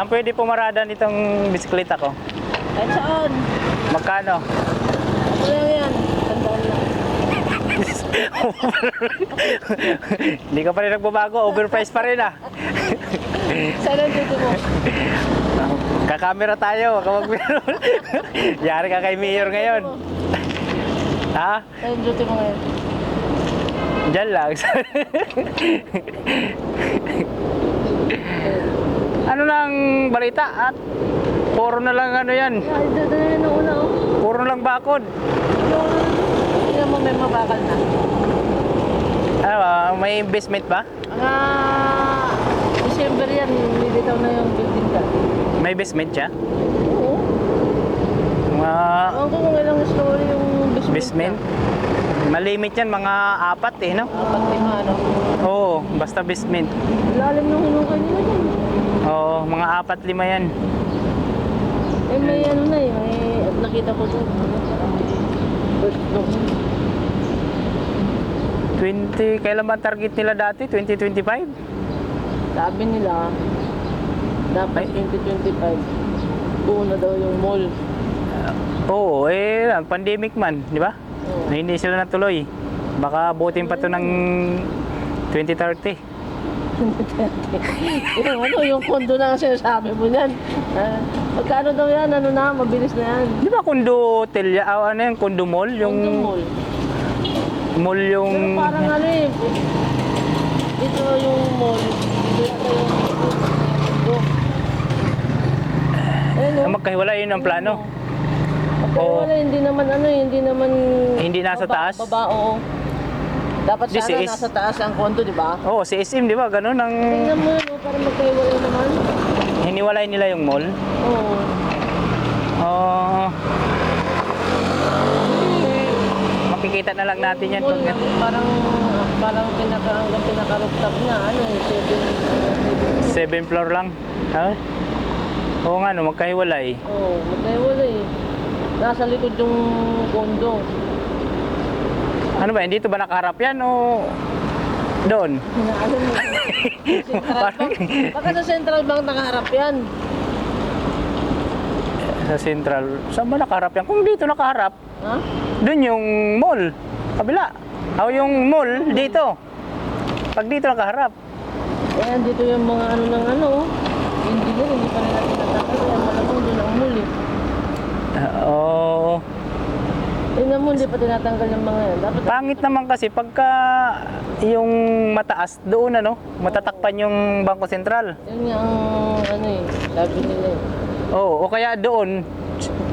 Saan pwede pumarada nitong bisikleta ko? Kahit saan. Magkano? Ano lang yan? Tandaan lang. Hindi ka pa rin nagbabago, overpriced pa rin ah. Saan ang duty mo? Kakamera tayo, kapag Yari ka kay Mayor ngayon. Ha? Saan ang duty mo ngayon? Diyan lang. Ano lang balita at puro na lang ano yan. Ang oh. Puro na lang bakod. Yung, mo may mabakal na. Ano ba, may investment ba? Mga December yan, nilitaw na yung building ka. May investment siya? Oo. Mga Ewan ko kung ilang story yung basement. basement? Malimit yan, mga apat eh, no? Apat lima, ano. Oo, basta basement. Lalim ng hinukay nila yan. Apat lima yan. Eh, may ano na eh, may nakita ko doon. Ano, parang may birth no. 20, kailan ba target nila dati? 2025? Sabi nila, dapat 2025, buo na daw yung mall. Oo, eh, pandemic man, di ba? Oo. Na hindi sila natuloy. Baka butin pa to ng 2030. Yung ano, yung kondo na ang sinasabi mo niyan. Ah, magkano daw yan? Ano na, mabilis na yan. Di ba kundo hotel, ah, ano yan, kundo mall? Yung Kondo mall. mall yung... Pero parang ano eh, dito yung mall, dito yata yung kondo. Ayun Ah, oh. magkahiwalay yun ang plano. Wala, hindi naman ano, eh, hindi naman... Hindi nasa baba, taas? Baba, oo. Dapat Di, sana si nasa taas ang kondo, di ba? Oo, si SM, di ba? Ganun ang Tingnan mo yun, oh, parang magkahiwalay naman. hiniwalay nila yung mall. Oo. Oo. makikita na lang natin yan. Mall, Pag, parang, parang pinaka, hanggang pinaka-rooftop na, ano, seven, uh, seven. 7 floor lang. Ha? Oo nga, no, magkahiwalay. Oo, magkahiwalay. Nasa likod yung kondo. Ano ba, dito ba nakaharap yan o doon? Alam mo, Central Bank. Baka sa Central Bank nakaharap yan. Sa central. Saan ba nakaharap yan? Kung dito nakaharap, Ha? doon yung mall. Kabila. O yung mall dito. Pag dito nakaharap. Ayan, dito yung mga ano ng ano. Hindi na, hindi pa nila tinatakal. Kaya malamang doon ang muli. Ah, Oo. Tingnan mo, hindi pa tinatanggal yung mga yan. Dapat Pangit naman kasi pagka yung mataas doon ano, matatakpan yung Bangko Sentral. yun nga ang ano eh, sabi nila eh. Oo, o kaya doon,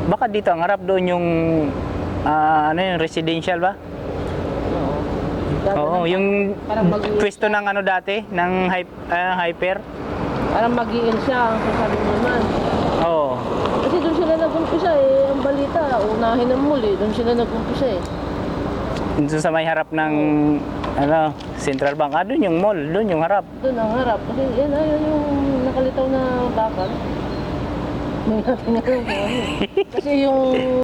baka dito ang harap doon yung ah, ano yung residential ba? Oo. Oo, ng- yung parang pwesto ng ano dati, ng hy- ah, hyper. Parang mag siya, ang sasabi mo naman. Oo. Kasi doon sila nag-umpisa eh, ang balita, unahin ang muli, doon sila nag-umpisa eh. Doon sa may harap ng ano, Central Bank. Ah, doon yung mall, doon yung harap. Doon ang harap. Kasi yan, ayun yung nakalitaw na bakal. May natin na ano. Kasi yung